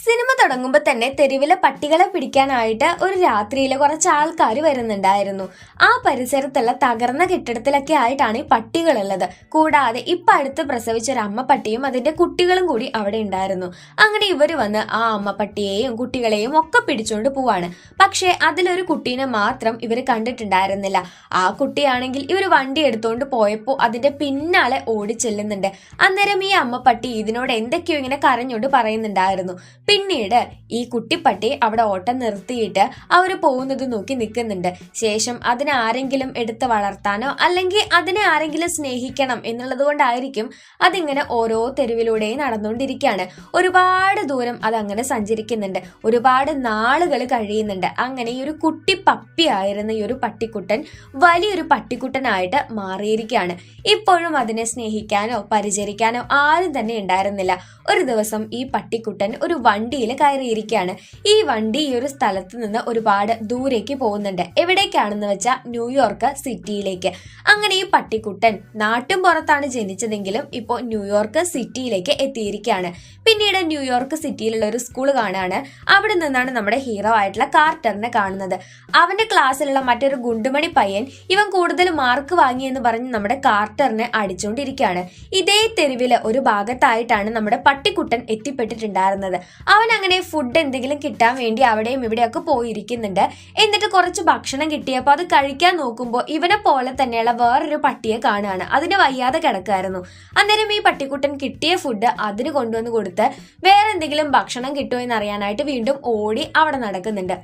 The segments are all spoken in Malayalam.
സിനിമ തുടങ്ങുമ്പോൾ തന്നെ തെരുവിലെ പട്ടികളെ പിടിക്കാനായിട്ട് ഒരു രാത്രിയിൽ കുറച്ച് ആൾക്കാർ വരുന്നുണ്ടായിരുന്നു. ആ പരിസരത്തുള്ള തകർന്ന കെട്ടിടത്തിലൊക്കെ ആയിട്ടാണ് ഈ പട്ടികളുള്ളത്. കൂടാതെ ഇപ്പം അടുത്ത് പ്രസവിച്ച ഒരു അമ്മ പട്ടിയും അതിന്റെ കുട്ടികളും കൂടി അവിടെ ഉണ്ടായിരുന്നു. അങ്ങനെ ഇവർ വന്ന് ആ അമ്മ പട്ടിയെയും കുട്ടികളെയും ഒക്കെ പിടിച്ചുകൊണ്ട് പോവാണ്. പക്ഷേ അതിലൊരു കുട്ടീനെ മാത്രം ഇവർ കണ്ടിട്ടുണ്ടായിരുന്നില്ല. ആ കുട്ടിയാണെങ്കിൽ ഇവർ വണ്ടി എടുത്തുകൊണ്ട് പോയപ്പോൾ അതിന്റെ പിന്നാലെ ഓടി ചെല്ലുന്നുണ്ട് അന്നേരം ഈ അമ്മ പട്ടി ഇതിനോട് എന്തൊക്കെയോ ഇങ്ങനെ കരഞ്ഞുകൊണ്ട് പറയുന്നുണ്ടായിരുന്നു. പിന്നീട് ഈ കുട്ടിപ്പട്ടി അവിടെ ഓട്ടം നിർത്തിയിട്ട് അവർ പോകുന്നത് നോക്കി നിൽക്കുന്നുണ്ട്. ശേഷം അതിനെ ആരെങ്കിലും എടുത്ത് വളർത്താനോ അല്ലെങ്കിൽ അതിനെ ആരെങ്കിലും സ്നേഹിക്കണം എന്നുള്ളത് കൊണ്ടായിരിക്കും അതിങ്ങനെ ഓരോ തെരുവിലൂടെയും നടന്നുകൊണ്ടിരിക്കുകയാണ്. ഒരുപാട് ദൂരം അതങ്ങനെ സഞ്ചരിക്കുന്നുണ്ട്. ഒരുപാട് നാളുകൾ കഴിയുന്നുണ്ട്. അങ്ങനെ ഈ ഒരു കുട്ടി പപ്പി പപ്പിയായിരുന്ന ഈ ഒരു പട്ടിക്കുട്ടൻ വലിയൊരു പട്ടിക്കുട്ടനായിട്ട് മാറിയിരിക്കുകയാണ്. ഇപ്പോഴും അതിനെ സ്നേഹിക്കാനോ പരിചരിക്കാനോ ആരും തന്നെ ഉണ്ടായിരുന്നില്ല. ഒരു ദിവസം ഈ പട്ടിക്കുട്ടൻ ഒരു വണ്ടിയിൽ കയറിയിരിക്കുകയാണ് ഈ വണ്ടി ഈ ഒരു സ്ഥലത്ത് നിന്ന് ഒരുപാട് ദൂരേക്ക് പോകുന്നുണ്ട്. എവിടേക്കാണെന്ന് വെച്ചാൽ ന്യൂയോർക്ക് സിറ്റിയിലേക്ക്. അങ്ങനെ ഈ പട്ടിക്കുട്ടൻ നാട്ടും പുറത്താണ് ജനിച്ചതെങ്കിലും ഇപ്പോൾ ന്യൂയോർക്ക് സിറ്റിയിലേക്ക് എത്തിയിരിക്കുകയാണ് പിന്നീട് ന്യൂയോർക്ക് സിറ്റിയിലുള്ള ഒരു സ്കൂൾ കാണാണ്. അവിടെ നിന്നാണ് നമ്മുടെ ഹീറോ ആയിട്ടുള്ള കാർട്ടറിനെ കാണുന്നത്. അവന്റെ ക്ലാസ്സിലുള്ള മറ്റൊരു ഗുണ്ടുമണി പയ്യൻ ഇവൻ കൂടുതൽ മാർക്ക് വാങ്ങി എന്ന് പറഞ്ഞ് നമ്മുടെ കാർട്ടറിനെ അടിച്ചുകൊണ്ടിരിക്കുകയാണ് ഇതേ തെരുവിലെ ഒരു ഭാഗത്തായിട്ടാണ് നമ്മുടെ പട്ടിക്കുട്ടൻ എത്തിപ്പെട്ടിട്ടുണ്ടായിരുന്നത്. അവൻ അങ്ങനെ ഫുഡ് എന്തെങ്കിലും കിട്ടാൻ വേണ്ടി അവിടെയും ഇവിടെയൊക്കെ പോയിരിക്കുന്നുണ്ട്. എന്നിട്ട് കുറച്ച് ഭക്ഷണം കിട്ടിയപ്പോൾ അത് കഴിക്കാൻ നോക്കുമ്പോൾ ഇവനെ പോലെ തന്നെയുള്ള വേറൊരു പട്ടിയെ കാണുകയാണ്. അതിന് വയ്യാതെ കിടക്കായിരുന്നു അന്നേരം ഈ പട്ടിക്കുട്ടൻ കിട്ടിയ ഫുഡ് അതിന് കൊണ്ടുവന്ന് കൊടുത്ത് വേറെ എന്തെങ്കിലും ഭക്ഷണം കിട്ടുമോ എന്ന് അറിയാനായിട്ട് വീണ്ടും ഓടി അവിടെ നടക്കുന്നുണ്ട്.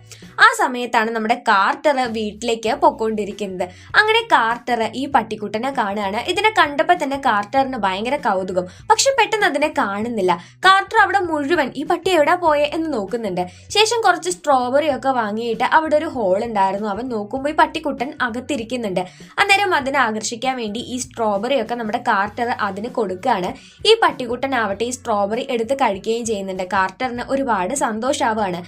ആ സമയത്താണ് നമ്മുടെ കാർട്ടർ വീട്ടിലേക്ക് പൊക്കോണ്ടിരിക്കുന്നത് അങ്ങനെ കാർട്ടർ ഈ പട്ടിക്കുട്ടനെ കാണുകയാണ്. ഇതിനെ കണ്ടപ്പോൾ തന്നെ കാർട്ടറിന് ഭയങ്കര കൗതുകം. പക്ഷെ പെട്ടെന്ന് അതിനെ കാണുന്നില്ല. കാർട്ടർ അവിടെ മുഴുവൻ ഈ പട്ടി എവിടെ പോയെ എന്ന് നോക്കുന്നുണ്ട്. ശേഷം കുറച്ച് സ്ട്രോബെറി ഒക്കെ വാങ്ങിയിട്ട് അവിടെ ഒരു ഹോൾ ഉണ്ടായിരുന്നു. അവൻ നോക്കുമ്പോൾ ഈ പട്ടിക്കുട്ടൻ അകത്തിരിക്കുന്നുണ്ട്. അന്നേരം അതിനെ ആകർഷിക്കാൻ വേണ്ടി ഈ സ്ട്രോബെറി ഒക്കെ നമ്മുടെ കാർട്ടർ അതിന് കൊടുക്കുകയാണ്. ഈ പട്ടിക്കുട്ടൻ ആവട്ടെ ഈ സ്ട്രോബെറി എടുത്ത് കഴിക്കുകയും ചെയ്യുന്നുണ്ട്. കാർട്ടറിന് ഒരുപാട് സന്തോഷമാവുകയാണ്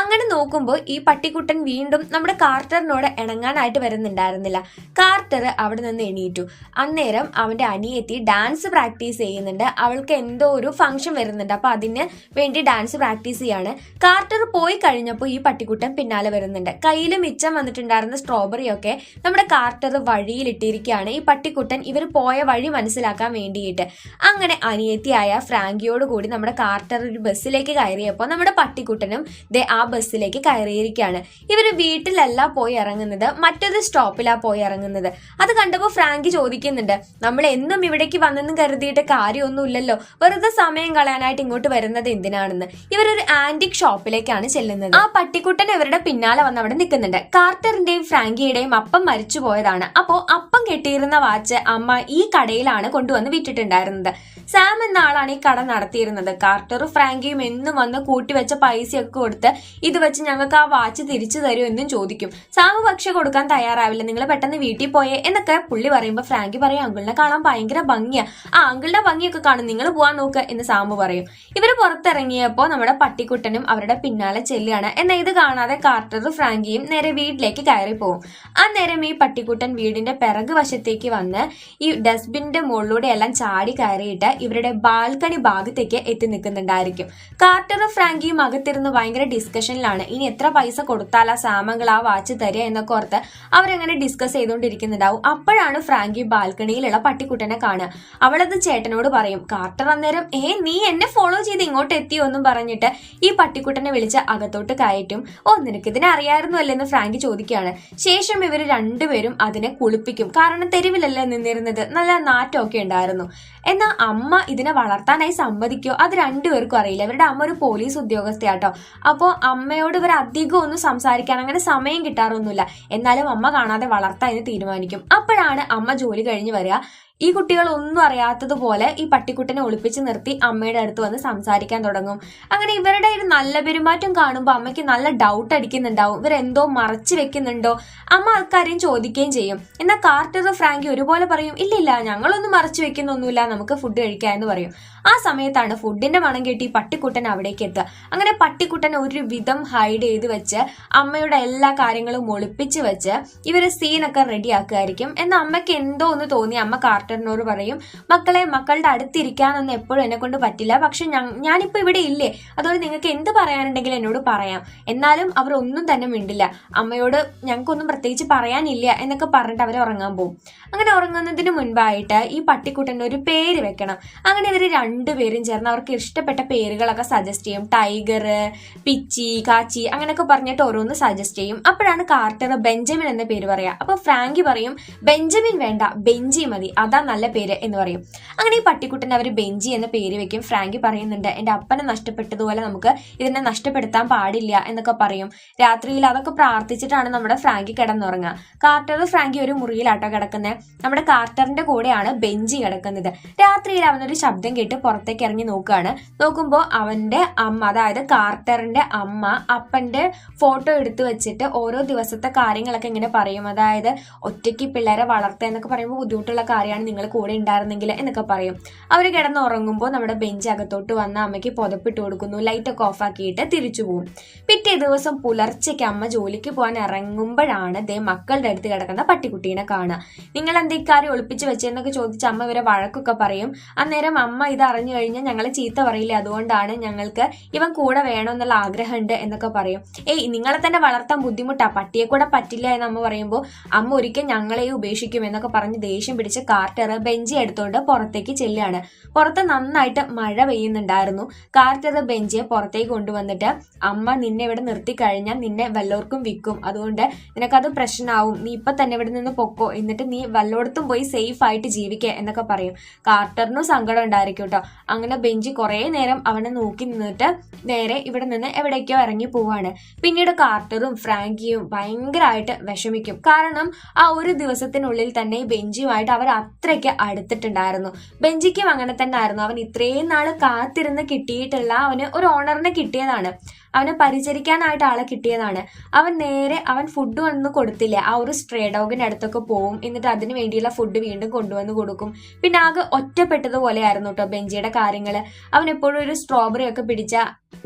അങ്ങനെ നോക്കുമ്പോൾ ഈ പട്ടിക്കുട്ടൻ വീണ്ടും നമ്മുടെ കാർട്ടറിനോട് ഇണങ്ങാനായിട്ട് വരുന്നുണ്ടായിരുന്നില്ല. കാർട്ടർ അവിടെ നിന്ന് എണീറ്റു. അന്നേരം അവന്റെ അനിയെത്തി ഡാൻസ് പ്രാക്ടീസ് ചെയ്യുന്നുണ്ട്. അവൾക്ക് എന്തോ ഒരു ഫംഗ്ഷൻ വരുന്നുണ്ട്. അപ്പോൾ അതിന് വേണ്ടി ഡാൻസ് പ്രാക്ടീസ് ചെയ്യാണ്. കാർട്ടർ പോയി കഴിഞ്ഞപ്പോൾ ഈ പട്ടിക്കുട്ടൻ പിന്നാലെ വരുന്നുണ്ട്. കയ്യിൽ മിച്ചം വന്നിട്ടുണ്ടായിരുന്ന സ്ട്രോബെറി ഒക്കെ നമ്മുടെ കാർട്ടർ വഴിയിലിട്ടിരിക്കുകയാണ്. ഈ പട്ടിക്കുട്ടൻ ഇവർ പോയ വഴി മനസ്സിലാക്കാൻ വേണ്ടിയിട്ട്. അങ്ങനെ അനിയത്തിയായ ഫ്രാങ്കിയോട് കൂടി നമ്മുടെ കാർട്ടർ ഒരു ബസ്സിലേക്ക് കയറിയപ്പോൾ നമ്മുടെ പട്ടിക്കുട്ടനും ദേ ആ ബസ്സിലേക്ക് കയറിയിരിക്കുകയാണ്. ഇവർ വീട്ടിലല്ല പോയി ഇറങ്ങുന്നത് മറ്റൊരു സ്റ്റോപ്പിലാണ് പോയി ഇറങ്ങുന്നത്. അത് കണ്ടപ്പോൾ ഫ്രാങ്കി ചോദിക്കുന്നുണ്ട് നമ്മൾ എന്നും ഇവിടേക്ക് വന്നെന്ന് കരുതിയിട്ട് കാര്യമൊന്നുമില്ലല്ലോ. വെറുതെ സമയം കളയാനായിട്ട് ഇങ്ങോട്ട് വരുന്നത് എന്തിനാണെന്ന്? ഇവരൊരു ആന്റിക് ഷോപ്പിലേക്കാണ് ചെല്ലുന്നത്. ആ പട്ടിക്കുട്ടൻ ഇവരുടെ പിന്നാലെ വന്ന് അവിടെ നിൽക്കുന്നുണ്ട്. കാർട്ടറിന്റെയും ഫ്രാങ്കിയുടെയും അപ്പം മരിച്ചു പോയതാണ്. അപ്പോ അപ്പം കെട്ടിയിരുന്ന വാച്ച് അമ്മ ഈ കടയിലാണ് കൊണ്ടുവന്ന് വിറ്റിട്ടുണ്ടായിരുന്നത്. സാം എന്ന ആളാണ് ഈ കട നടത്തിയിരുന്നത്. കാർട്ടറും ഫ്രാങ്കിയും എന്നും വന്ന് കൂട്ടിവെച്ച പൈസയൊക്കെ കൊടുത്ത് ഇത് വെച്ച് ഞങ്ങൾക്ക് ആ വാച്ച് തിരിച്ചു തരൂ എന്നും ചോദിക്കും. സാം പക്ഷെ കൊടുക്കാൻ തയ്യാറാവില്ല. നിങ്ങൾ പെട്ടെന്ന് വീട്ടിൽ പോയേ എന്നൊക്കെ പുള്ളി പറയുമ്പോൾ ഫ്രാങ്കി പറയും അങ്കിളിനെ കാണാൻ ഭയങ്കര ഭംഗിയാ. ആ അങ്കിളുടെ ഭംഗിയൊക്കെ കാണും. നിങ്ങൾ പോവാൻ നോക്ക് എന്ന് സാമ്പ് പറയും. ഇവർ പുറത്തിറങ്ങിയപ്പോൾ നമ്മുടെ പട്ടിക്കുട്ടനും അവരുടെ പിന്നാലെ ചെല്ലുകയാണ്. എന്നാൽ ഇത് കാണാതെ കാർട്ടർ ഫ്രാങ്കിയും നേരെ വീട്ടിലേക്ക് കയറി പോകും അന്നേരം ഈ പട്ടിക്കുട്ടൻ വീടിന്റെ പിറകു വശത്തേക്ക് വന്ന് ഈ ഡസ്റ്റ്ബിന്റെ മുകളിലൂടെ എല്ലാം ചാടി കയറിയിട്ട് ഇവരുടെ ബാൽക്കണി ഭാഗത്തേക്ക് എത്തി നിൽക്കുന്നുണ്ടായിരിക്കും. കാർട്ടർ ഫ്രാങ്കിയും അകത്തിരുന്ന് ഭയങ്കര ഡിസ്കഷനിലാണ്. ഇനി എത്ര പൈസ കൊടുത്താലാ സാമങ്ങൾ ആ വാച്ച് തരിക എന്നൊക്കെ ഓർത്ത് അവരങ്ങനെ ഡിസ്കസ് ചെയ്തുകൊണ്ടിരിക്കുന്നുണ്ടാവും. അപ്പോഴാണ് ഫ്രാങ്കി ബാൽക്കണിയിലുള്ള പട്ടിക്കുട്ടനെ കാണുക. അവളത് ചേട്ടനോട് പറയും കാർട്ടർ അന്നേരം ഏ നീ എന്നെ ഫോളോ ചെയ്ത് ഇങ്ങോട്ട് എത്തിയോ എന്നും പറഞ്ഞിട്ട് ഈ പട്ടിക്കുട്ടനെ വിളിച്ച് അകത്തോട്ട് കയറ്റും. ഓ നിനക്ക് ഇതിനെ അറിയായിരുന്നു അല്ലെന്ന് ഫ്രാങ്ക് ചോദിക്കുകയാണ്. ശേഷം ഇവർ രണ്ടുപേരും അതിനെ കുളിപ്പിക്കും. കാരണം തെരുവിലല്ലേ നിന്നിരുന്നത്. നല്ല നാറ്റമൊക്കെ ഉണ്ടായിരുന്നു. എന്നാൽ അമ്മ ഇതിനെ വളർത്താനായി സമ്മതിക്കോ? അത് രണ്ടുപേർക്കും അറിയില്ല. ഇവരുടെ അമ്മ ഒരു പോലീസ് ഉദ്യോഗസ്ഥയാട്ടോ. അപ്പോൾ അമ്മയോട് ഇവർ അധികം ഒന്നും സംസാരിക്കാൻ അങ്ങനെ സമയം കിട്ടാറൊന്നുമില്ല. എന്നാലും അമ്മ കാണാതെ വളർത്താൻ തീരുമാനിക്കും. അപ്പോഴാണ് അമ്മ ജോലി കഴിഞ്ഞ് വരിക. ഈ കുട്ടികൾ ഒന്നും അറിയാത്തതുപോലെ ഈ പട്ടിക്കുട്ടനെ ഒളിപ്പിച്ച് നിർത്തി അമ്മയുടെ അടുത്ത് വന്ന് സംസാരിക്കാൻ തുടങ്ങും. അങ്ങനെ ഇവരുടെ ഒരു നല്ല പെരുമാറ്റം കാണുമ്പോൾ അമ്മയ്ക്ക് നല്ല ഡൗട്ട് അടിക്കുന്നുണ്ടാവും. ഇവരെന്തോ മറച്ചു വെക്കുന്നുണ്ടോ? അമ്മ ആൾക്കാരെയും ചോദിക്കുകയും ചെയ്യും. എന്നാൽ കാർട്ടർ ഫ്രാങ്കി ഒരുപോലെ പറയും ഇല്ലില്ല ഞങ്ങളൊന്നും മറച്ചു വെക്കുന്നൊന്നുമില്ല നമുക്ക് ഫുഡ് കഴിക്കാം എന്ന് പറയും. ആ സമയത്താണ് ഫുഡിന്റെ മണം കേട്ടി പട്ടിക്കുട്ടൻ അവിടേക്ക് എത്തുക. അങ്ങനെ പട്ടിക്കുട്ടനെ ഒരു വിധം ഹൈഡ് ചെയ്ത് വെച്ച് അമ്മയുടെ എല്ലാ കാര്യങ്ങളും ഒളിപ്പിച്ച് വെച്ച് ഇവരെ സീനൊക്കെ റെഡിയാക്കുമായിരിക്കും എന്നാൽ അമ്മയ്ക്ക് എന്തോ ഒന്ന് തോന്നി അമ്മ കാർട്ടർ കാർട്ടറിനോട് പറയും മക്കളെ മക്കളുടെ അടുത്തിരിക്കാനൊന്നും എപ്പോഴും എന്നെ കൊണ്ട് പറ്റില്ല. പക്ഷെ ഞാൻ- ഞാനിപ്പോ ഇവിടെ ഇല്ലേ? അതുകൊണ്ട് നിങ്ങൾക്ക് എന്ത് പറയാനുണ്ടെങ്കിലും എന്നോട് പറയാം. എന്നാലും അവർ ഒന്നും തന്നെ മിണ്ടില്ല. അമ്മയോട് ഞങ്ങൾക്കൊന്നും പ്രത്യേകിച്ച് പറയാനില്ല എന്നൊക്കെ പറഞ്ഞിട്ട് അവർ ഉറങ്ങാൻ പോകും അങ്ങനെ ഉറങ്ങുന്നതിന് മുൻപായിട്ട് ഈ പട്ടിക്കുട്ടന്റെ ഒരു പേര് വെക്കണം. അങ്ങനെ ഇവർ രണ്ടുപേരും ചേർന്ന് അവർക്ക് ഇഷ്ടപ്പെട്ട പേരുകളൊക്കെ സജസ്റ്റ് ചെയ്യും. ടൈഗർ പിച്ചി കാച്ചി അങ്ങനെയൊക്കെ പറഞ്ഞിട്ട് ഓരോന്ന് സജസ്റ്റ് ചെയ്യും. അപ്പോഴാണ് കാർട്ടർ ബെഞ്ചമിൻ എന്ന പേര് പറയുക. അപ്പോൾ ഫ്രാങ്കി പറയും ബെഞ്ചമിൻ വേണ്ട ബെഞ്ചി മതി. അതാ നല്ല പേര് എന്ന് പറയും. അങ്ങനെ ഈ പട്ടിക്കുട്ടൻ അവർ ബെഞ്ചി എന്ന പേര് വെക്കും. ഫ്രാങ്കി പറയുന്നുണ്ട് എന്റെ അപ്പനെ നഷ്ടപ്പെട്ടതുപോലെ നമുക്ക് ഇതിനെ നഷ്ടപ്പെടുത്താൻ പാടില്ല എന്നൊക്കെ പറയും. രാത്രിയിൽ അതൊക്കെ പ്രാർത്ഥിച്ചിട്ടാണ് നമ്മുടെ ഫ്രാങ്കി കിടന്നുറങ്ങുക. കാർട്ടർ ഫ്രാങ്കി ഒരു മുറിയിലാട്ടോ കിടക്കുന്നത് നമ്മുടെ കാർട്ടറിന്റെ കൂടെയാണ് ബെഞ്ചി കിടക്കുന്നത്. രാത്രിയിൽ അവനൊരു ശബ്ദം കേട്ട് പുറത്തേക്ക് ഇറങ്ങി നോക്കുകയാണ്. നോക്കുമ്പോൾ അവന്റെ അമ്മ അതായത് കാർട്ടറിന്റെ അമ്മ അപ്പന്റെ ഫോട്ടോ എടുത്തു വെച്ചിട്ട് ഓരോ ദിവസത്തെ കാര്യങ്ങളൊക്കെ ഇങ്ങനെ പറയും. അതായത് ഒറ്റയ്ക്ക് പിള്ളേരെ വളർത്തുക എന്നൊക്കെ പറയുമ്പോൾ ബുദ്ധിമുട്ടുള്ള കാര്യമാണ്. നിങ്ങൾ കൂടെ ഉണ്ടായിരുന്നെങ്കിൽ എന്നൊക്കെ പറയും. അവർ കിടന്ന് ഉറങ്ങുമ്പോൾ നമ്മുടെ ബെഞ്ച് അകത്തോട്ട് വന്ന് അമ്മയ്ക്ക് പുതപ്പിട്ട് കൊടുക്കുന്നു. ലൈറ്റൊക്കെ ഓഫാക്കിയിട്ട് തിരിച്ചു പോകും പിറ്റേ ദിവസം പുലർച്ചയ്ക്ക് അമ്മ ജോലിക്ക് പോകാൻ ഇറങ്ങുമ്പോഴാണ് ദേ മക്കളുടെ അടുത്ത് കിടക്കുന്ന പട്ടിക്കുട്ടീനെ കാണുക. നിങ്ങൾ എന്താ ഇക്കാര്യം ഒളിപ്പിച്ച് വെച്ചെന്നൊക്കെ ചോദിച്ച് അമ്മ ഇവരെ വഴക്കൊക്കെ പറയും. അന്നേരം അമ്മ ഇത് അറിഞ്ഞു കഴിഞ്ഞാൽ ഞങ്ങളെ ചീത്ത പറയില്ല? അതുകൊണ്ടാണ് ഞങ്ങൾക്ക് ഇവൻ കൂടെ വേണമെന്നുള്ള ആഗ്രഹമുണ്ട് എന്നൊക്കെ പറയും. ഏയ് നിങ്ങളെ തന്നെ വളർത്താൻ ബുദ്ധിമുട്ടാ. പട്ടിയെ കൂടെ പറ്റില്ല എന്ന് അമ്മ പറയുമ്പോൾ അമ്മ ഒരിക്കൽ ഞങ്ങളെയും ഉപേക്ഷിക്കും എന്നൊക്കെ പറഞ്ഞ് ദേഷ്യം പിടിച്ച് കാർട്ടർ ബെഞ്ചി എടുത്തുകൊണ്ട് പുറത്തേക്ക് ചെല്ലുകയാണ് പുറത്ത് നന്നായിട്ട് മഴ പെയ്യുന്നുണ്ടായിരുന്നു. കാർട്ടർ ബെഞ്ചിയെ പുറത്തേക്ക് കൊണ്ടുവന്നിട്ട് അമ്മ നിന്നെ ഇവിടെ നിർത്തി കഴിഞ്ഞാൽ നിന്നെ വല്ലോർക്കും വിൽക്കും. അതുകൊണ്ട് നിനക്കത് പ്രശ്നമാവും നീ ഇപ്പൊ തന്നെ ഇവിടെ നിന്ന് പൊക്കോ. എന്നിട്ട് നീ വല്ലോടത്തും പോയി സേഫ് ആയിട്ട് ജീവിക്കുക എന്നൊക്കെ പറയും. കാർട്ടറിനും സങ്കടം ഉണ്ടായിരിക്കും കേട്ടോ അങ്ങനെ ബെഞ്ചി കുറേ നേരം അവനെ നോക്കി നിന്നിട്ട് നേരെ ഇവിടെ നിന്ന് എവിടേക്കോ ഇറങ്ങി പോവാണ്. പിന്നീട് കാർട്ടറും ഫ്രാങ്കിയും ഭയങ്കരമായിട്ട് വിഷമിക്കും. കാരണം ആ ഒരു ദിവസത്തിനുള്ളിൽ തന്നെ ബെഞ്ചിയുമായിട്ട് അവർ അത്രയ്ക്ക് അടുത്തിട്ടുണ്ടായിരുന്നു. ബെഞ്ചിക്കും അങ്ങനെ തന്നെ ആയിരുന്നു അവൻ ഇത്രയും നാൾ കാത്തിരുന്ന് കിട്ടിയിട്ടുള്ള അവന് ഒരു ഓണറിനെ കിട്ടിയതാണ്. അവനെ പരിചരിക്കാനായിട്ട് ആളെ കിട്ടിയതാണ്. അവൻ നേരെ അവൻ ഫുഡ് ഒന്നും കൊടുത്തില്ല. ആ ഒരു സ്ട്രേ ഡോഗിന്റെ അടുത്തൊക്കെ പോവും. എന്നിട്ട് അതിന് വേണ്ടിയുള്ള ഫുഡ് വീണ്ടും കൊണ്ടുവന്ന് കൊടുക്കും. പിന്നെ ആകെ ഒറ്റപ്പെട്ടതുപോലെ ആയിരുന്നു കേട്ടോ ബെഞ്ചിയുടെ കാര്യങ്ങൾ അവൻ എപ്പോഴും ഒരു സ്ട്രോബെറി ഒക്കെ പിടിച്ച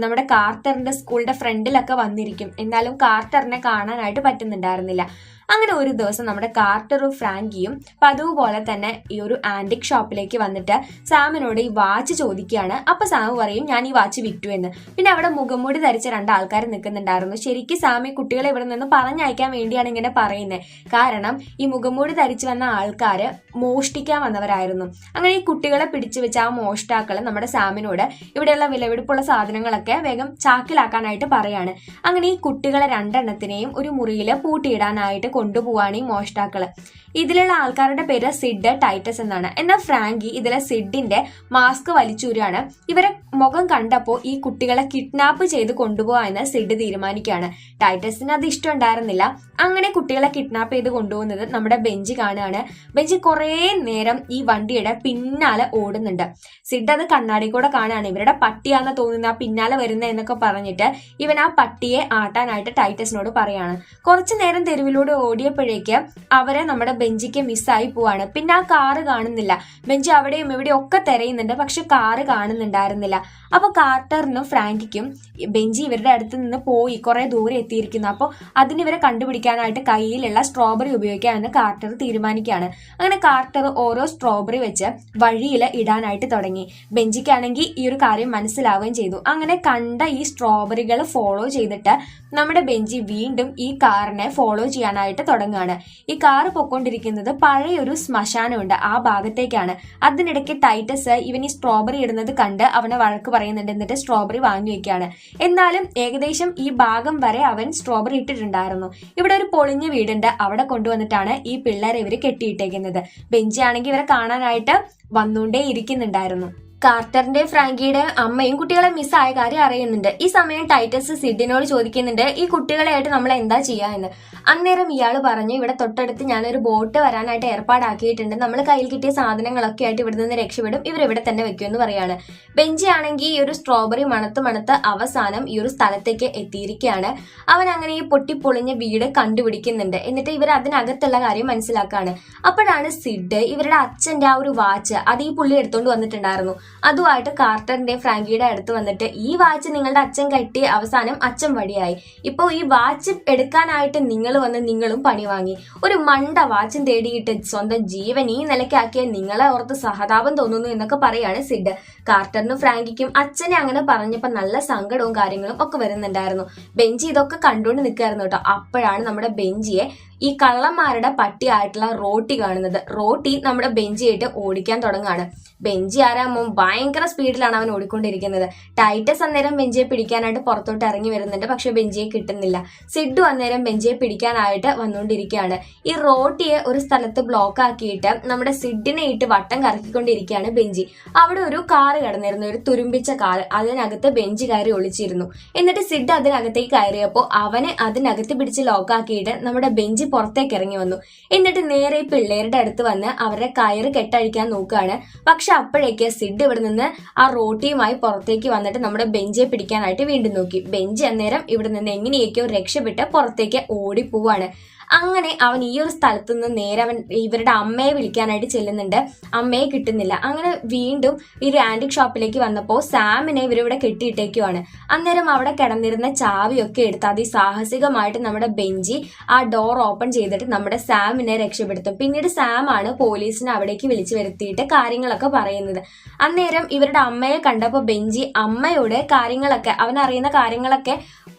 നമ്മുടെ കാർട്ടറിന്റെ സ്കൂളിന്റെ ഫ്രണ്ടിലൊക്കെ വന്നിരിക്കും. എന്നാലും കാർട്ടറിനെ കാണാനായിട്ട് പറ്റുന്നുണ്ടായിരുന്നില്ല. അങ്ങനെ ഒരു ദിവസം നമ്മുടെ കാർട്ടറും ഫ്രാങ്കിയും പതിവുപോലെ തന്നെ ഈ ഒരു ആന്റിക് ഷോപ്പിലേക്ക് വന്നിട്ട് സാമിനോട് ഈ വാച്ച് ചോദിക്കുകയാണ്. അപ്പൊ സാമു പറയും ഞാൻ ഈ വാച്ച് വിറ്റു എന്ന്. പിന്നെ അവിടെ മുഖംമൂടി രണ്ട് ആൾക്കാർ നിൽക്കുന്നുണ്ടായിരുന്നു ശരിക്കും സാമി കുട്ടികളെ ഇവിടെ നിന്ന് പറഞ്ഞയക്കാൻ വേണ്ടിയാണ് ഇങ്ങനെ പറയുന്നത് കാരണം ഈ മുഖംമൂടി ധരിച്ചു വന്ന ആൾക്കാര് മോഷ്ടിക്കാൻ വന്നവരായിരുന്നു. അങ്ങനെ ഈ കുട്ടികളെ പിടിച്ചു വെച്ച ആ മോഷ്ടാക്കൾ നമ്മുടെ സാമിനോട് ഇവിടെയുള്ള വിലവെടുപ്പുള്ള സാധനങ്ങളൊക്കെ വേഗം ചാക്കിലാക്കാനായിട്ട് പറയാണ്. അങ്ങനെ ഈ കുട്ടികളെ രണ്ടെണ്ണത്തിനെയും ഒരു മുറിയിൽ പൂട്ടിയിടാനായിട്ട് കൊണ്ടുപോവാണ് ഈ മോഷ്ടാക്കൾ. ഇതിലുള്ള ആൾക്കാരുടെ പേര് സിഡ് ടൈറ്റസ് എന്നാണ്. എന്നാൽ ഫ്രാങ്കി ഇതിലെ സിഡിന്റെ മാസ്ക് വലിച്ചൂരാണ് ഇവരെ മുഖം കണ്ടപ്പോൾ ഈ കുട്ടികളെ കിഡ്നാപ്പ് ചെയ്ത് കൊണ്ടുപോകാൻ എന്ന് സിഡ് തീരുമാനിക്കുകയാണ്. ടൈറ്റസിന് അത് ഇഷ്ടം ഉണ്ടായിരുന്നില്ല അങ്ങനെ കുട്ടികളെ കിഡ്നാപ്പ് ചെയ്ത് കൊണ്ടുപോകുന്നത് നമ്മുടെ ബെഞ്ച് കാണുകയാണ്. ബെഞ്ച് കുറേ നേരം ഈ വണ്ടിയുടെ പിന്നാലെ ഓടുന്നുണ്ട്. സിഡ് അത് കണ്ണാടി കൂടെ കാണുകയാണ്. ഇവരുടെ പട്ടിയാണെന്ന് തോന്നുന്ന പിന്നാലെ വരുന്ന എന്നൊക്കെ പറഞ്ഞിട്ട് ഇവൻ ആ പട്ടിയെ ആട്ടാനായിട്ട് ടൈറ്റസിനോട് പറയാണ്. കുറച്ചു നേരം തെരുവിലൂടെ ഓടിയപ്പോഴേക്ക് അവരെ നമ്മുടെ ബെഞ്ചിക്ക് മിസ്സായി പോവാണ്. പിന്നെ ആ കാറ് കാണുന്നില്ല. ബെഞ്ച് അവിടെയും ഇവിടെയും ഒക്കെ തിരയുന്നുണ്ട്. പക്ഷെ കാറ് കാണുന്നുണ്ടായിരുന്നില്ല. അപ്പൊ കാർട്ടറിനും ഫ്രാങ്കിക്കും ഇവരുടെ അടുത്ത് നിന്ന് പോയി കുറെ ദൂരെ എത്തിയിരിക്കുന്നു. അപ്പോൾ അതിന് ഇവരെ കണ്ടുപിടിക്കാനായിട്ട് കയ്യിലുള്ള സ്ട്രോബെറി ഉപയോഗിക്കാമെന്ന് കാർട്ടർ തീരുമാനിക്കുകയാണ്. അങ്ങനെ കാർട്ടർ ഓരോ സ്ട്രോബെറി വെച്ച് വഴിയിൽ ഇടാനായിട്ട് തുടങ്ങി. ബെഞ്ചിക്കാണെങ്കിൽ ഈ ഒരു കാര്യം മനസ്സിലാവുകയും ചെയ്തു. അങ്ങനെ കണ്ട ഈ സ്ട്രോബെറികൾ ഫോളോ ചെയ്തിട്ട് നമ്മുടെ ബെഞ്ചി വീണ്ടും ഈ കാറിനെ ഫോളോ ചെയ്യാനായിട്ട് തുടങ്ങുകയാണ്. ഈ കാറ് പൊക്കോണ്ടിരിക്കുന്നത് പഴയൊരു ശ്മശാനമുണ്ട് ആ ഭാഗത്തേക്കാണ്. അതിനിടയ്ക്ക് ടൈറ്റസ് ഇവൻ ഈ സ്ട്രോബെറി ഇടുന്നത് കണ്ട് അവനെ വഴക്ക് പറയുന്നുണ്ട് എന്നിട്ട് സ്ട്രോബെറി വാങ്ങി വെക്കുകയാണ്. എന്നാലും ഏകദേശം ഈ ഭാഗം വരെ അവൻ സ്ട്രോബെറി ഇട്ടിട്ടുണ്ടായിരുന്നു. ഇവിടെ ഒരു പൊളിഞ്ഞ വീടുണ്ട്. അവിടെ കൊണ്ടുവന്നിട്ടാണ് ഈ പിള്ളേരെ ഇവർ കെട്ടിയിട്ടേക്കുന്നത്. ബെഞ്ചി ആണെങ്കിൽ ഇവരെ കാണാനായിട്ട് വന്നുകൊണ്ടേ ഇരിക്കുന്നുണ്ടായിരുന്നു കാർട്ടറിന്റെ ഫ്രാങ്കിയുടെ അമ്മയും കുട്ടികളെ മിസ്സായ കാര്യം അറിയുന്നുണ്ട്. ഈ സമയം ടൈറ്റസ് സിഡിനോട് ചോദിക്കുന്നുണ്ട് ഈ കുട്ടികളെയായിട്ട് നമ്മൾ എന്താ ചെയ്യാ എന്ന്? അന്നേരം ഇയാൾ പറഞ്ഞു ഇവിടെ തൊട്ടടുത്ത് ഞാനൊരു ബോട്ട് വരാനായിട്ട് ഏർപ്പാടാക്കിയിട്ടുണ്ട്. നമ്മൾ കയ്യിൽ കിട്ടിയ സാധനങ്ങളൊക്കെ ആയിട്ട് ഇവിടെ നിന്ന് രക്ഷപ്പെടും. ഇവർ ഇവിടെ തന്നെ വെക്കുമെന്ന് പറയാണ്. ബെഞ്ചി ആണെങ്കിൽ ഈ ഒരു സ്ട്രോബെറി മണത്ത് മണത്ത് അവസാനം ഈ ഒരു സ്ഥലത്തേക്ക് എത്തിയിരിക്കുകയാണ്. അവൻ അങ്ങനെ ഈ പൊട്ടിപ്പൊളിഞ്ഞ വീട് കണ്ടുപിടിക്കുന്നുണ്ട്. എന്നിട്ട് ഇവർ അതിനകത്തുള്ള കാര്യം മനസ്സിലാക്കാണ്. അപ്പോഴാണ് സിഡ് ഇവരുടെ അച്ഛന്റെ ആ ഒരു വാച്ച് അത് ഈ പുള്ളി എടുത്തോണ്ട് വന്നിട്ടുണ്ടായിരുന്നു. അതുമായിട്ട് കാർട്ടറിന്റെ ഫ്രാങ്കിയുടെ അടുത്ത് വന്നിട്ട് ഈ വാച്ച് നിങ്ങളുടെ അച്ഛൻ കെട്ടി അവസാനം അച്ഛൻ വഴിയായി ഇപ്പോൾ ഈ വാച്ച് എടുക്കാനായിട്ട് നിങ്ങൾ വന്ന് നിങ്ങളും പണി വാങ്ങി. ഒരു മണ്ട വാച്ചും തേടിയിട്ട് സ്വന്തം ജീവൻ ഈ നിലയ്ക്കാക്കിയ നിങ്ങളെ ഓർത്ത് സഹതാപം തോന്നുന്നു എന്നൊക്കെ പറയാണ് സിഡ്. കാർട്ടറിനും ഫ്രാങ്കിക്കും അച്ഛനെ അങ്ങനെ പറഞ്ഞപ്പോൾ നല്ല സങ്കടവും കാര്യങ്ങളും ഒക്കെ വരുന്നുണ്ടായിരുന്നു. ബെഞ്ചി ഇതൊക്കെ കണ്ടുകൊണ്ട് നിൽക്കായിരുന്നു കേട്ടോ. അപ്പോഴാണ് നമ്മുടെ ബെഞ്ചിയെ ഈ കള്ളന്മാരുടെ പട്ടി ആയിട്ടുള്ള റോട്ടി കാണുന്നത്. റോട്ടി നമ്മുടെ ബെഞ്ചിയായിട്ട് ഓടിക്കാൻ തുടങ്ങുകയാണ്. ബെഞ്ചി ആരാമോ ഭയങ്കര സ്പീഡിലാണ് അവൻ ഓടിക്കൊണ്ടിരിക്കുന്നത്. ടൈറ്റസ് അന്നേരം ബെഞ്ചിയെ പിടിക്കാനായിട്ട് പുറത്തോട്ട് ഇറങ്ങി വരുന്നുണ്ട്. പക്ഷെ ബെഞ്ചിയെ കിട്ടുന്നില്ല. സിഡു അന്നേരം ബെഞ്ചിയെ പിടിക്കാനായിട്ട് വന്നുകൊണ്ടിരിക്കുകയാണ്. ഈ റോട്ടിയെ ഒരു സ്ഥലത്ത് ബ്ലോക്ക് ആക്കിയിട്ട് നമ്മുടെ സിഡിനെ ഇട്ട് വട്ടം കറക്കിക്കൊണ്ടിരിക്കുകയാണ് ബെഞ്ചി. അവിടെ ഒരു കാറ് കിടന്നിരുന്നു. ഒരു തുരുമ്പിച്ച കാറ്. അതിനകത്ത് ബെഞ്ച് കയറി ഒളിച്ചിരുന്നു. എന്നിട്ട് സിഡ് അതിനകത്തേക്ക് കയറിയപ്പോൾ അവനെ അതിനകത്ത് പിടിച്ച് ലോക്കാക്കിയിട്ട് നമ്മുടെ ബെഞ്ചി പുറത്തേക്ക് ഇറങ്ങി വന്നു. എന്നിട്ട് നേരെ പിള്ളേരുടെ അടുത്ത് വന്ന് അവരുടെ കയറ് കെട്ടഴിക്കാൻ നോക്കുകയാണ്. പക്ഷെ അപ്പോഴേക്ക് സിഡ് ഇവിടെ നിന്ന് ആ റോട്ടിയുമായി പുറത്തേക്ക് വന്നിട്ട് നമ്മുടെ ബെഞ്ചിയെ പിടിക്കാനായിട്ട് വീണ്ടും നോക്കി. ബെഞ്ച് അന്നേരം ഇവിടെ നിന്ന് എങ്ങനെയൊക്കെയോ രക്ഷപ്പെട്ട് പുറത്തേക്ക് ഓടിപ്പോവാണ്. അങ്ങനെ അവൻ ഈ ഒരു സ്ഥലത്തു നിന്ന് നേരെ അവൻ ഇവരുടെ അമ്മയെ വിളിക്കാനായിട്ട് ചെല്ലുന്നുണ്ട്. അമ്മയെ കിട്ടുന്നില്ല. അങ്ങനെ വീണ്ടും ഈ ഒരു ആന്റിക് ഷോപ്പിലേക്ക് വന്നപ്പോൾ സാമിനെ ഇവരിവിടെ കെട്ടിയിട്ടേക്കുവാണ്. അന്നേരം അവിടെ കിടന്നിരുന്ന ചാവിയൊക്കെ എടുത്ത് അതിസാഹസികമായിട്ട് നമ്മുടെ ബെഞ്ചി ആ ഡോർ ഓപ്പൺ ചെയ്തിട്ട് നമ്മുടെ സാമിനെ രക്ഷപ്പെടുത്തും. പിന്നീട് സാം ആണ് പോലീസിനെ അവിടേക്ക് വിളിച്ചു വരുത്തിയിട്ട് കാര്യങ്ങളൊക്കെ പറയുന്നത്. അന്നേരം ഇവരുടെ അമ്മയെ കണ്ടപ്പോൾ ബെഞ്ചി അമ്മയോട് കാര്യങ്ങളൊക്കെ അവൻ അറിയുന്ന കാര്യങ്ങളൊക്കെ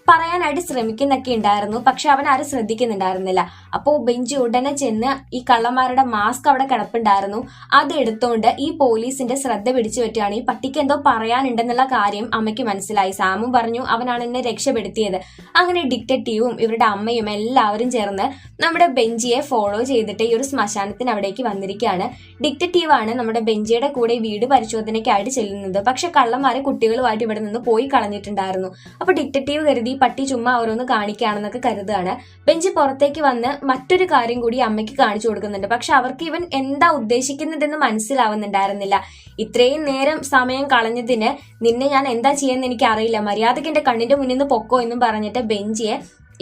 പറയാനായിട്ട് ശ്രമിക്കുന്നൊക്കെ ഉണ്ടായിരുന്നു. പക്ഷെ അവൻ ആരും ശ്രദ്ധിക്കുന്നുണ്ടായിരുന്നില്ല. അപ്പോൾ ബെഞ്ചി ഉടനെ ചെന്ന് ഈ കള്ളന്മാരുടെ മാസ്ക് അവിടെ കിടപ്പുണ്ടായിരുന്നു. അത് എടുത്തുകൊണ്ട് ഈ പോലീസിന്റെ ശ്രദ്ധ പിടിച്ചു പറ്റുകയാണ്. ഈ പട്ടിക്ക് എന്തോ പറയാനുണ്ടെന്നുള്ള കാര്യം അമ്മയ്ക്ക് മനസ്സിലായി. സാമും പറഞ്ഞു അവനാണ് എന്നെ രക്ഷപ്പെടുത്തിയത്. അങ്ങനെ ഡിറ്റക്റ്റീവും ഇവരുടെ അമ്മയും എല്ലാവരും ചേർന്ന് നമ്മുടെ ബെഞ്ചിയെ ഫോളോ ചെയ്തിട്ട് ഈ ഒരു ശ്മശാനത്തിന് അവിടേക്ക് വന്നിരിക്കുകയാണ്. ഡിറ്റക്റ്റീവാണ് നമ്മുടെ ബെഞ്ചിയുടെ കൂടെ വീട് പരിശോധനയ്ക്കായിട്ട് ചെല്ലുന്നത്. പക്ഷെ കള്ളന്മാരെ കുട്ടികളുമായിട്ട് ഇവിടെ നിന്ന് പോയി കളഞ്ഞിട്ടുണ്ടായിരുന്നു. അപ്പൊ ഡിറ്റക്റ്റീവ് കരുതി ഈ പട്ടി ചുമ്മാ ഓരോന്ന് കാണിക്കുകയാണെന്നൊക്കെ കരുതുകയാണ്. ബെഞ്ചി പുറത്തേക്ക് വന്ന് മറ്റൊരു കാര്യം കൂടി അമ്മയ്ക്ക് കാണിച്ചു കൊടുക്കുന്നുണ്ട്. പക്ഷെ അവർക്ക് ഇവൻ എന്താ ഉദ്ദേശിക്കുന്നതെന്ന് മനസ്സിലാവുന്നുണ്ടായിരുന്നില്ല. ഇത്രയും നേരം സമയം കളഞ്ഞതിന് നിന്നെ ഞാൻ എന്താ ചെയ്യാന്ന് എനിക്ക് അറിയില്ല മര്യാദയ്ക്ക് എന്റെ കണ്ണിന്റെ മുന്നിൽ നിന്ന് പൊക്കോ എന്നും പറഞ്ഞിട്ട് ബെഞ്ചിയെ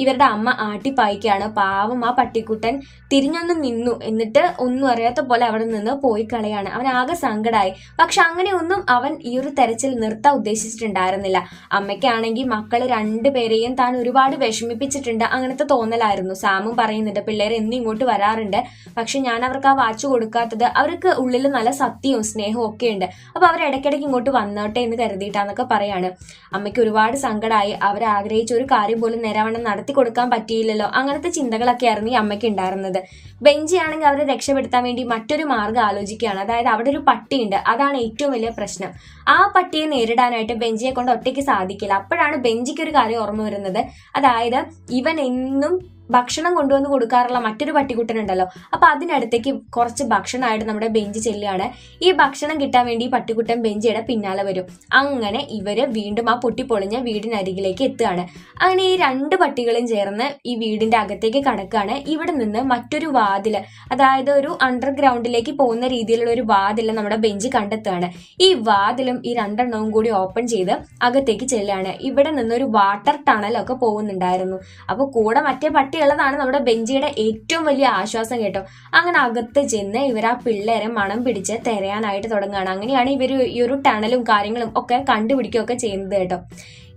ഇവരുടെ അമ്മ ആട്ടിപ്പായിക്കാണ് പാവം ആ പട്ടിക്കുട്ടൻ തിരിഞ്ഞൊന്ന് നിന്നു. എന്നിട്ട് ഒന്നും അറിയാത്ത പോലെ അവിടെ നിന്ന് പോയി കളയാണ്. അവൻ ആകെ സങ്കടമായി പക്ഷെ അങ്ങനെയൊന്നും അവൻ ഈ ഒരു തെരച്ചിൽ നിർത്താൻ ഉദ്ദേശിച്ചിട്ടുണ്ടായിരുന്നില്ല. അമ്മയ്ക്കാണെങ്കിൽ മക്കൾ രണ്ടുപേരെയും താൻ ഒരുപാട് വിഷമിപ്പിച്ചിട്ടുണ്ട്. അങ്ങനത്തെ തോന്നലായിരുന്നു. സാമും പറയുന്നുണ്ട് പിള്ളേർ എന്നും ഇങ്ങോട്ട് വരാറുണ്ട്. പക്ഷെ ഞാൻ അവർക്ക് ആ വാച്ച് കൊടുക്കാത്തത് അവർക്ക് ഉള്ളിൽ നല്ല സത്യവും സ്നേഹവും ഒക്കെ ഉണ്ട് അപ്പൊ അവർ ഇടയ്ക്കിടയ്ക്ക് ഇങ്ങോട്ട് വന്നോട്ടെ എന്ന് കരുതിയിട്ടാന്നൊക്കെ പറയാണ്. അമ്മയ്ക്ക് ഒരുപാട് സങ്കടമായി അവർ ആഗ്രഹിച്ച ഒരു കാര്യം പോലും നേരാവണ്ണം നടത്തി കൊടുക്കാൻ പറ്റിയില്ലല്ലോ. അങ്ങനത്തെ ചിന്തകളൊക്കെ ആയിരുന്നു ഈ അമ്മയ്ക്ക് ഉണ്ടായിരുന്നത്. ബെഞ്ചി ആണെങ്കിൽ അവരെ രക്ഷപ്പെടുത്താൻ വേണ്ടി മറ്റൊരു മാർഗം ആലോചിക്കുകയാണ്. അതായത് അവിടെ ഒരു പട്ടിയുണ്ട്. അതാണ് ഏറ്റവും വലിയ പ്രശ്നം. ആ പട്ടിയെ നേരിടാനായിട്ട് ബെഞ്ചിയെ കൊണ്ട് ഒറ്റയ്ക്ക് സാധിക്കില്ല. അപ്പോഴാണ് ബെഞ്ചിക്ക് ഒരു കാര്യം ഓർമ്മ വരുന്നത്. അതായത് ഇവൻ എന്നും ഭക്ഷണം കൊണ്ടുവന്ന് കൊടുക്കാറുള്ള മറ്റൊരു പട്ടിക്കുട്ടനുണ്ടല്ലോ. അപ്പൊ അതിനടുത്തേക്ക് കുറച്ച് ഭക്ഷണമായിട്ട് നമ്മുടെ ബെഞ്ച് ചെല്ലുകയാണ്. ഈ ഭക്ഷണം കിട്ടാൻ വേണ്ടി ഈ പട്ടിക്കുട്ടൻ ബെഞ്ചിയുടെ പിന്നാലെ വരും. അങ്ങനെ ഇവർ വീണ്ടും ആ പൊട്ടിപ്പൊളിഞ്ഞ വീടിനരികിലേക്ക് എത്തുകയാണ്. അങ്ങനെ ഈ രണ്ട് പട്ടികളും ചേർന്ന് ഈ വീടിന്റെ അകത്തേക്ക് കടക്കുകയാണ്. ഇവിടെ നിന്ന് മറ്റൊരു വാതിൽ അതായത് ഒരു അണ്ടർഗ്രൗണ്ടിലേക്ക് പോകുന്ന രീതിയിലുള്ള ഒരു വാതിൽ നമ്മുടെ ബെഞ്ച് കണ്ടെത്തുകയാണ്. ഈ വാതിലും ഈ രണ്ടെണ്ണവും കൂടി ഓപ്പൺ ചെയ്ത് അകത്തേക്ക് ചെല്ലുകയാണ്. ഇവിടെ നിന്ന് ഒരു വാട്ടർ ടണലൊക്കെ പോകുന്നുണ്ടായിരുന്നു. അപ്പൊ കൂടെ മറ്റേ പട്ടി ഉള്ളതാണ് നമ്മുടെ ബെഞ്ചിയുടെ ഏറ്റവും വലിയ ആശ്വാസം കേട്ടോ. അങ്ങനെ അകത്ത് ചെന്ന് ഇവർ ആ പിള്ളേരെ മണം പിടിച്ച് തിരയാനായിട്ട് തുടങ്ങുകയാണ്. അങ്ങനെയാണ് ഇവർ ഈ ഒരു ടണലും കാര്യങ്ങളും ഒക്കെ കണ്ടുപിടിക്കുകയൊക്കെ ചെയ്യുന്നത് കേട്ടോ.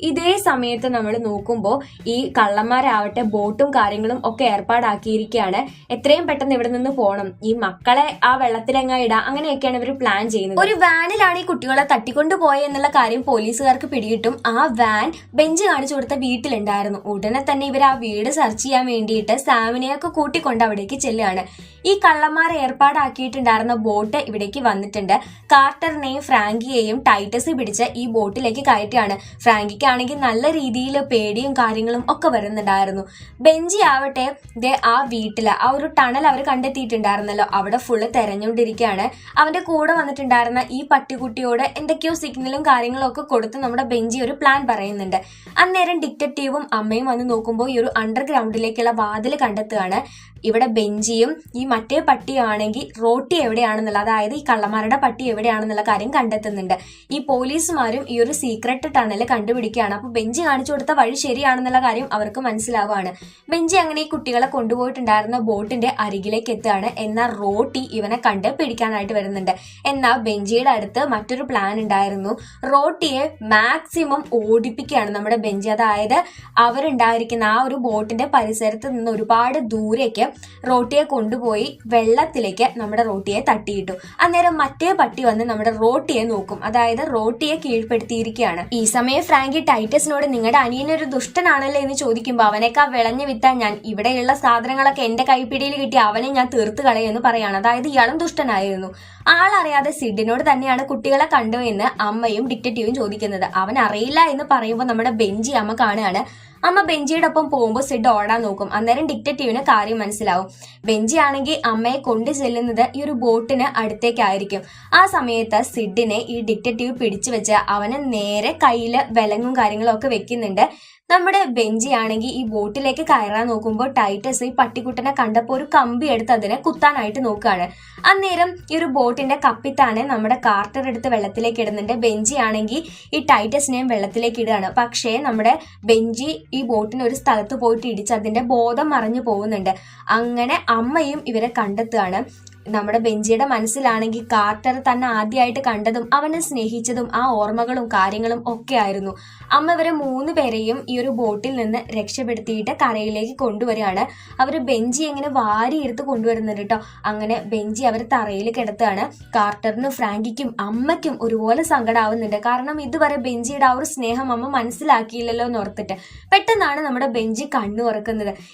ഇതേ സമയത്ത് നമ്മൾ നോക്കുമ്പോൾ ഈ കള്ളന്മാരാവട്ടെ ബോട്ടും കാര്യങ്ങളും ഒക്കെ ഏർപ്പാടാക്കിയിരിക്കുകയാണ് എത്രയും പെട്ടെന്ന് ഇവിടെ നിന്ന് പോകണം ഈ മക്കളെ ആ വെള്ളത്തിലെങ്ങ ഇടാം? അങ്ങനെയൊക്കെയാണ് ഇവർ പ്ലാൻ ചെയ്യുന്നത്. ഒരു വാനിലാണ് ഈ കുട്ടികളെ തട്ടിക്കൊണ്ടു പോയെന്നുള്ള കാര്യം പോലീസുകാർക്ക് പിടികിട്ടും. ആ വാൻ ബെഞ്ച് കാണിച്ചു കൊടുത്ത വീട്ടിലുണ്ടായിരുന്നു. ഉടനെ തന്നെ ഇവർ ആ വീട് സെർച്ച് ചെയ്യാൻ വേണ്ടിയിട്ട് സാമിനെയൊക്കെ കൂട്ടിക്കൊണ്ട് അവിടേക്ക് ചെല്ലുകയാണ്. ഈ കള്ളന്മാരെ ഏർപ്പാടാക്കിയിട്ടുണ്ടായിരുന്ന ബോട്ട് ഇവിടേക്ക് വന്നിട്ടുണ്ട്. കാർട്ടറിനെയും ഫ്രാങ്കിയെയും ടൈറ്റസ് പിടിച്ച് ഈ ബോട്ടിലേക്ക് കയറ്റുകയാണ്. ഫ്രാങ്കിക്ക് ആണെങ്കിൽ നല്ല രീതിയിൽ പേടിയും കാര്യങ്ങളും ഒക്കെ വരുന്നുണ്ടായിരുന്നു. ബെഞ്ചി ആവട്ടെ ദേ ആ വീട്ടിൽ ആ ഒരു ടണൽ അവർ കണ്ടെത്തിയിട്ടുണ്ടായിരുന്നല്ലോ. അവിടെ ഫുള്ള് തെരഞ്ഞുകൊണ്ടിരിക്കുകയാണ്. അവന്റെ കൂടെ വന്നിട്ടുണ്ടായിരുന്ന ഈ പട്ടിക്കുട്ടിയോട് എന്തൊക്കെയോ സിഗ്നലും കാര്യങ്ങളും ഒക്കെ കൊടുത്ത് നമ്മുടെ ബെഞ്ചി ഒരു പ്ലാൻ പറയുന്നുണ്ട്. അന്നേരം ഡിറ്റക്റ്റീവും അമ്മയും വന്ന് നോക്കുമ്പോൾ ഈ ഒരു അണ്ടർഗ്രൗണ്ടിലേക്കുള്ള വാതിൽ കണ്ടെത്തുകയാണ്. ഇവിടെ ബെഞ്ചിയും ഈ മറ്റേ പട്ടിയാണെങ്കിൽ റോട്ടി എവിടെയാണെന്നുള്ള അതായത് ഈ കള്ളന്മാരുടെ പട്ടി എവിടെയാണെന്നുള്ള കാര്യം കണ്ടെത്തുന്നുണ്ട്. ഈ പോലീസുമാരും ഈ ഒരു സീക്രട്ട് ടണൽ കണ്ടുപിടിക്കും ബെഞ്ചിലേക്കാണ് അപ്പൊ ബെഞ്ചി കാണിച്ചു കൊടുത്ത വഴി ശരിയാണെന്നുള്ള കാര്യം അവർക്ക് മനസ്സിലാവുകയാണ്. ബെഞ്ചി അങ്ങനെ ഈ കുട്ടികളെ കൊണ്ടുപോയിട്ടുണ്ടായിരുന്ന ബോട്ടിന്റെ അരികിലേക്ക് എത്തുകയാണ്. എന്നാൽ റോട്ടി ഇവനെ കണ്ട് പിടിക്കാനായിട്ട് വരുന്നുണ്ട്. എന്നാൽ ബെഞ്ചിയുടെ അടുത്ത് മറ്റൊരു പ്ലാൻ ഉണ്ടായിരുന്നു. റോട്ടിയെ മാക്സിമം ഓടിപ്പിക്കുകയാണ് നമ്മുടെ ബെഞ്ചി. അതായത് അവരുണ്ടായിരിക്കുന്ന ആ ഒരു ബോട്ടിന്റെ പരിസരത്ത് നിന്ന് ഒരുപാട് ദൂരേക്ക് റോട്ടിയെ കൊണ്ടുപോയി വെള്ളത്തിലേക്ക് നമ്മുടെ റോട്ടിയെ തട്ടിയിട്ടു. അന്നേരം മറ്റേ പട്ടി വന്ന് നമ്മുടെ റോട്ടിയെ നോക്കും. അതായത് റോട്ടിയെ കീഴ്പ്പെടുത്തിയിരിക്കുകയാണ്. ഈ സമയം ഫ്രാങ്കി ടൈറ്റസിനോട് നിങ്ങളുടെ അനിയനൊരു ദുഷ്ടനാണല്ലേ എന്ന് ചോദിക്കുമ്പോൾ അവനേക്കാ വിളഞ്ഞു വിത്താൻ ഞാൻ ഇവിടെയുള്ള സാധനങ്ങളൊക്കെ എന്റെ കൈപ്പിടിയിൽ കിട്ടി അവനെ ഞാൻ തീർത്ത് കളയെന്ന് പറയാണ്. അതായത് ഇയാളും ദുഷ്ടനായിരുന്നു. ആളറിയാതെ സിഡിനോട് തന്നെയാണ് കുട്ടികളെ കണ്ടു എന്ന് അമ്മയും ഡിറ്റക്റ്റീവും ചോദിക്കുന്നത്. അവൻ അറിയില്ല എന്ന് പറയുമ്പോൾ നമ്മുടെ ബെഞ്ചി അമ്മ കാണുകയാണ്. അമ്മ ബെഞ്ചിയുടെ ഒപ്പം പോകുമ്പോൾ സിഡ് ഓടാൻ നോക്കും. അന്നേരം ഡിക്റ്റീവിന് കാര്യം മനസ്സിലാവും. ബെഞ്ചി ആണെങ്കിൽ അമ്മയെ കൊണ്ടു ചെല്ലുന്നത് ഈ ഒരു ബോട്ടിന് അടുത്തേക്കായിരിക്കും. ആ സമയത്ത് സിഡിനെ ഈ ഡിറ്റക്റ്റീവ് പിടിച്ചു വെച്ച് അവനെ നേരെ കയ്യിൽ വിലങ്ങും കാര്യങ്ങളും ഒക്കെ വെക്കുന്നുണ്ട്. നമ്മുടെ ബെഞ്ചി ആണെങ്കിൽ ഈ ബോട്ടിലേക്ക് കയറാൻ നോക്കുമ്പോൾ ടൈറ്റസ് ഈ പട്ടിക്കുട്ടനെ കണ്ടപ്പോൾ ഒരു കമ്പി എടുത്ത് അതിനെ കുത്താനായിട്ട് നോക്കുകയാണ്. അന്നേരം ഈ ഒരു ബോട്ടിന്റെ കപ്പിത്താനെ നമ്മുടെ കാർട്ടർ എടുത്ത് വെള്ളത്തിലേക്ക് ഇടുന്നുണ്ട്. ബെഞ്ചി ആണെങ്കിൽ ഈ ടൈറ്റസിനെയും വെള്ളത്തിലേക്ക് ഇടുകയാണ്. പക്ഷേ നമ്മുടെ ബെഞ്ചി ഈ ബോട്ടിന് ഒരു സ്ഥലത്ത് പോയിട്ട് ഇടിച്ച് അതിന്റെ ബോധം മറിഞ്ഞു പോകുന്നുണ്ട്. അങ്ങനെ അമ്മയും ഇവരെ കണ്ടെത്തുകയാണ്. നമ്മുടെ ബെഞ്ചിയുടെ മനസ്സിലാണെങ്കിൽ കാർട്ടർ തന്നെ ആദ്യമായിട്ട് കണ്ടതും അവനെ സ്നേഹിച്ചതും ആ ഓർമ്മകളും കാര്യങ്ങളും ഒക്കെ ആയിരുന്നു. അമ്മ ഇവരെ മൂന്ന് പേരെയും ഈ ഒരു ബോട്ടിൽ നിന്ന് രക്ഷപ്പെടുത്തിയിട്ട് കരയിലേക്ക് കൊണ്ടുവരികയാണ്. അവർ ബെഞ്ചി എങ്ങനെ വാരിയെടുത്ത് കൊണ്ടുവരുന്നുണ്ട് കേട്ടോ. അങ്ങനെ ബെഞ്ചി അവർ തറയിൽ കിടത്തുകയാണ്. കാർട്ടറിനും ഫ്രാങ്കിക്കും അമ്മയ്ക്കും ഒരുപോലെ സങ്കടാവുന്നുണ്ട്. കാരണം ഇതുവരെ ബെഞ്ചിയുടെ ആ ഒരു സ്നേഹം അമ്മ മനസ്സിലാക്കിയില്ലല്ലോ എന്ന് ഓർത്തിട്ട് പെട്ടെന്നാണ് നമ്മുടെ ബെഞ്ചി കണ്ണു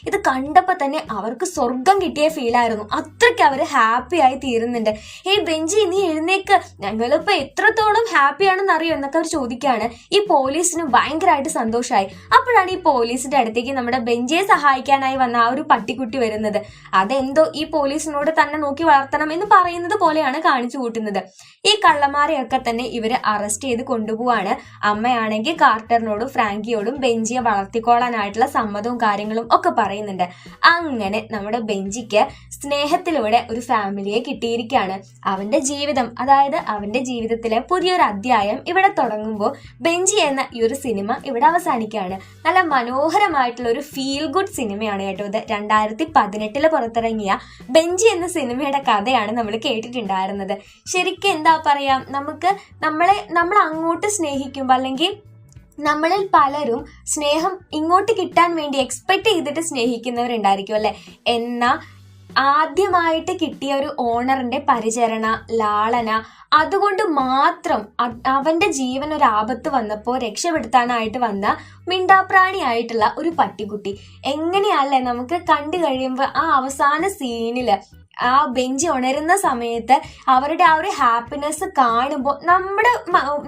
ഇത് കണ്ടപ്പോൾ തന്നെ അവർക്ക് സ്വർഗം കിട്ടിയ ഫീലായിരുന്നു അത്രയ്ക്ക് അവർ ഹാപ്പി ആയി തീരുന്നുണ്ട്. ഹേ ബെഞ്ചി നീ എഴുന്നേക്ക്. ഞങ്ങളിപ്പോൾ എത്രത്തോളം ഹാപ്പി ആണെന്ന് അറിയോ എന്നൊക്കെ അവർ ചോദിക്കുകയാണ് ഈ പോലീസിന് ഭയങ്കരമായിട്ട് സന്തോഷമായി അപ്പോഴാണ് ഈ പോലീസിന്റെ അടുത്തേക്ക് നമ്മുടെ ബെഞ്ചിയെ സഹായിക്കാനായി വന്ന ആ ഒരു പട്ടിക്കുട്ടി വരുന്നത്. അതെന്തോ ഈ പോലീസിനോട് തന്നെ നോക്കി വളർത്തണം എന്ന് പറയുന്നത് പോലെയാണ് കാണിച്ചു കൂട്ടുന്നത്. ഈ കള്ളന്മാരെയൊക്കെ തന്നെ ഇവർ അറസ്റ്റ് ചെയ്ത് കൊണ്ടുപോവാണ്. അമ്മയാണെങ്കിൽ കാർട്ടറിനോടും ഫ്രാങ്കിയോടും ബെഞ്ചിയെ വളർത്തിക്കോളാനായിട്ടുള്ള സമ്മതവും കാര്യങ്ങളും ഒക്കെ പറയുന്നുണ്ട്. അങ്ങനെ നമ്മുടെ ബെഞ്ചിക്ക് സ്നേഹത്തിലൂടെ ഒരു ഫാമിലിയെ കിട്ടിയിരിക്കുകയാണ് അവന്റെ ജീവിതം അതായത് അവന്റെ ജീവിതത്തിലെ പുതിയൊരു അധ്യായം ഇവിടെ തുടങ്ങുമ്പോൾ ബെഞ്ചി എന്ന ഈ ഒരു സിനിമ ഇവിടെ അവസാനിക്കുകയാണ്. നല്ല മനോഹരമായിട്ടുള്ള ഒരു ഫീൽ ഗുഡ് സിനിമയാണ് കേട്ടോ ഇത്. രണ്ടായിരത്തി പതിനെട്ടിൽ പുറത്തിറങ്ങിയ ബെഞ്ചി എന്ന സിനിമയുടെ കഥയാണ് നമ്മൾ കേട്ടിട്ടുണ്ടായിരുന്നത്. ശരിക്കും എന്താ പറയാ നമുക്ക് നമ്മളെ നമ്മൾ അങ്ങോട്ട് സ്നേഹിക്കുമ്പോൾ അല്ലെങ്കിൽ നമ്മളിൽ പലരും സ്നേഹം ഇങ്ങോട്ട് കിട്ടാൻ വേണ്ടി എക്സ്പെക്ട് ചെയ്തിട്ട് സ്നേഹിക്കുന്നവരുണ്ടായിരിക്കും അല്ലേ? എന്നാ ആദ്യമായിട്ട് കിട്ടിയ ഒരു ഓണറിന്റെ പരിചരണ ലാളന അതുകൊണ്ട് മാത്രം അവന്റെ ജീവൻ ഒരു ആപത്ത് വന്നപ്പോൾ രക്ഷപ്പെടുത്താനായിട്ട് വന്ന മിണ്ടാപ്രാണി ആയിട്ടുള്ള ഒരു പട്ടിക്കുട്ടി. എങ്ങനെയല്ലേ നമുക്ക് കണ്ടു കഴിയുമ്പോൾ ആ അവസാന സീനിൽ ആ ബെഞ്ച് ഉണരുന്ന സമയത്ത് അവരുടെ ആ ഒരു ഹാപ്പിനെസ് കാണുമ്പോൾ നമ്മുടെ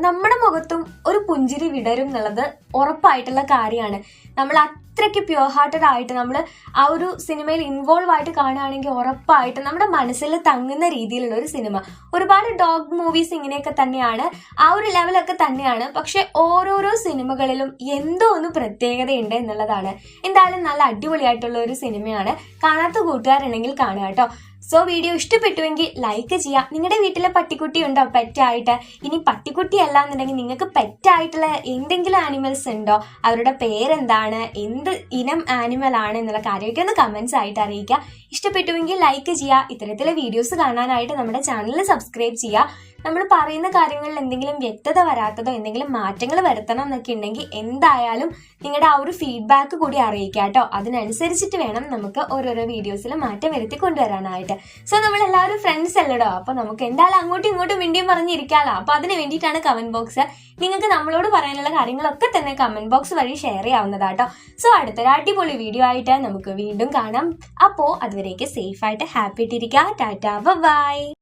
നമ്മുടെ മുഖത്തും ഒരു പുഞ്ചിരി വിടരും എന്നുള്ളത് ഉറപ്പായിട്ടുള്ള കാര്യമാണ്. നമ്മൾ അത്രയ്ക്ക് പ്യുവർ ഹാർട്ടഡ് ആയിട്ട് നമ്മൾ ആ ഒരു സിനിമയിൽ ഇൻവോൾവ് ആയിട്ട് കാണുകയാണെങ്കിൽ ഉറപ്പായിട്ട് നമ്മുടെ മനസ്സിൽ തങ്ങുന്ന രീതിയിലുള്ള ഒരു സിനിമ. ഒരുപാട് ഡോഗ് മൂവീസ് ഇങ്ങനെയൊക്കെ തന്നെയാണ്. ആ ഒരു ലെവലൊക്കെ തന്നെയാണ്. പക്ഷെ ഓരോരോ സിനിമകളിലും എന്തോ ഒന്ന് പ്രത്യേകതയുണ്ട് എന്നുള്ളതാണ്. എന്തായാലും നല്ല അടിപൊളിയായിട്ടുള്ള ഒരു സിനിമയാണ്. കാണാത്ത കൂട്ടുകാരുണ്ടെങ്കിൽ കാണുക കേട്ടോ. സോ വീഡിയോ ഇഷ്ടപ്പെട്ടുവെങ്കിൽ ലൈക്ക് ചെയ്യുക. നിങ്ങളുടെ വീട്ടിലെ പട്ടിക്കുട്ടി ഉണ്ടോ പെറ്റായിട്ട് ഇനി പട്ടിക്കുട്ടി അല്ല എന്നുണ്ടെങ്കിൽ നിങ്ങൾക്ക് പെറ്റായിട്ടുള്ള എന്തെങ്കിലും ആനിമൽസ് ഉണ്ടോ? അവരുടെ പേരെന്താണ്? എന്ത് ഇനം ആനിമൽ ആണ് എന്നുള്ള കാര്യമൊക്കെ ഒന്ന് കമൻസ് ആയിട്ട് അറിയിക്കുക. ഇഷ്ടപ്പെട്ടുവെങ്കിൽ ലൈക്ക് ചെയ്യുക. ഇത്തരത്തിലെ വീഡിയോസ് കാണാനായിട്ട് നമ്മുടെ ചാനൽ സബ്സ്ക്രൈബ് ചെയ്യുക. നമ്മൾ പറയുന്ന കാര്യങ്ങളിൽ എന്തെങ്കിലും വ്യക്തത വരാത്തതോ എന്തെങ്കിലും മാറ്റങ്ങൾ വരുത്തണം എന്നൊക്കെ ഉണ്ടെങ്കിൽ എന്തായാലും നിങ്ങളുടെ ആ ഒരു ഫീഡ്ബാക്ക് കൂടി അറിയിക്കുക കേട്ടോ. അതിനനുസരിച്ചിട്ട് വേണം നമുക്ക് ഓരോരോ വീഡിയോസിൽ മാറ്റം വരുത്തി കൊണ്ടുവരാനായിട്ട്. സോ നമ്മൾ എല്ലാവരും ഫ്രണ്ട്സ് അല്ലടോ അപ്പോൾ നമുക്ക് എന്തായാലും അങ്ങോട്ടും ഇങ്ങോട്ടും മിണ്ടിയും പറഞ്ഞിരിക്കാമല്ലോ അപ്പൊ അതിന് വേണ്ടിയിട്ടാണ് കമന്റ് ബോക്സ് നിങ്ങൾക്ക് നമ്മളോട് പറയാനുള്ള കാര്യങ്ങളൊക്കെ തന്നെ കമന്റ് ബോക്സ് വഴി ഷെയർ ചെയ്യാവുന്നതാട്ടോ സോ അടുത്തൊരു അടിപൊളി വീഡിയോ ആയിട്ട് നമുക്ക് വീണ്ടും കാണാം. അപ്പോൾ അതുവരേക്ക് സേഫ് ആയിട്ട് ഹാപ്പി ആയിട്ടിരിക്കുക. ടാറ്റ ബൈ